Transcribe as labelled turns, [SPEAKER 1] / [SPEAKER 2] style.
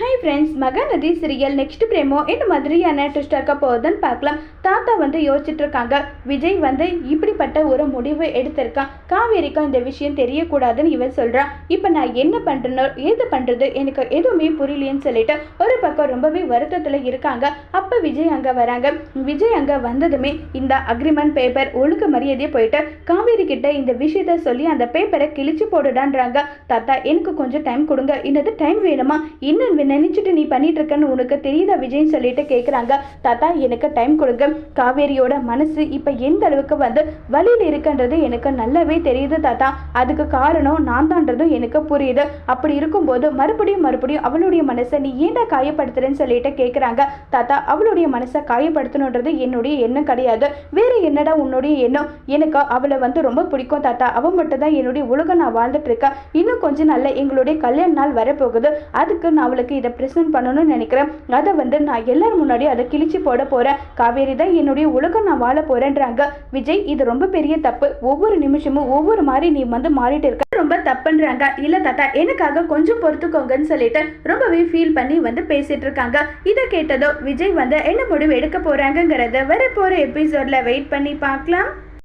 [SPEAKER 1] Hi friends Mahanadi serial next promo இந்த மாதிரியான twist இருக்க போகுதுன்னு பார்க்கலாம். தாத்தா வந்து யோசிச்சுட்டு இருக்காங்க. விஜய் வந்து இப்படிப்பட்ட ஒரு முடிவு எடுத்திருக்கான். காவேரிக்கும் இந்த விஷயம் தெரியக்கூடாதுன்னு இவன் சொல்கிறான் இப்போ நான் என்ன பண்றேனோ ஏது பண்ணுறது எனக்கு எதுவுமே புரியலையேன்னு சொல்லிட்டு ஒரு பக்கம் ரொம்பவே வருத்தத்தில் இருக்காங்க. அப்போ விஜய் அங்கே வராங்க. விஜய் அங்கே வந்ததுமே இந்த அக்ரிமெண்ட் பேப்பர் ஒழுங்கு மரியாதையே போயிட்டு காவேரி கிட்ட இந்த விஷயத்த சொல்லி அந்த பேப்பரை கிழிச்சு போடுடான்றாங்க. தாத்தா எனக்கு கொஞ்சம் டைம் கொடுங்க. இன்னது டைம் வேணுமா? இன்னும் நினைச்சிட்டு நீ பண்ணிட்டு இருக்கன்னு உனக்கு தெரியுதா? விஜய்னு சொல்லிட்டு கேட்குறாங்க தாத்தா எனக்கு டைம் கொடுங்க. காவேரியோட மனசு இப்போ எந்த அளவுக்கு வந்து வழியில் இருக்குன்றது எனக்கு நல்லாவே தெரியுது தாத்தா. அதுக்கு காரணம் நான் தான்றதும் எனக்கு புரியுது. அப்படி இருக்கும்போது மறுபடியும் மறுபடியும் அவளுடைய மனசை நீ ஏன்டா காயப்படுத்துறேன்னு சொல்லிட்டு கேட்குறாங்க தாத்தா அவளுடைய மனசை காயப்படுத்தணுன்றது என்னுடைய எண்ணம் கிடையாது. வேற என்னடா உன்னுடைய எண்ணம்? எனக்கு அவளை வந்து ரொம்ப பிடிக்கும் தாத்தா. அவன் மட்டும் தான் என்னுடைய உலகம் நான் வாழ்ந்துட்டு இருக்கேன். இன்னும் கொஞ்சம் நாளில் எங்களுடைய கல்யாண நாள் வரப்போகுது. அதுக்கு நான் அவளுக்கு இதை ப்ரெசென்ட் பண்ணணும்னு நினைக்கிறேன். அதை வந்து நான் எல்லார் முன்னாடி அதை கிழிச்சு போட போகிறேன் காவேரி தான் என்னுடைய உலகம் நான் வாழ போகிறேன்றாங்க விஜய் இது ரொம்ப பெரிய தப்பு. ஒவ்வொரு நிமிஷமும் ஒவ்வொரு மாதிரி நீ வந்து மாறிட்டு இருக்க. ரொம்ப தப்புன்றாங்க. இல்ல தாத்தா எனக்காக கொஞ்சம் பொறுத்துக்கோங்கன்னு சொல்லிட்டு ரொம்பவே ஃபீல் பண்ணி வந்து பேசிட்டு இருக்காங்க. இதை கேட்டதோ விஜய் வந்து என்ன முடிவு எடுக்க போகிறாங்கங்கிறத வர போற எபிசோட்ல வெயிட் பண்ணி பார்க்கலாம்.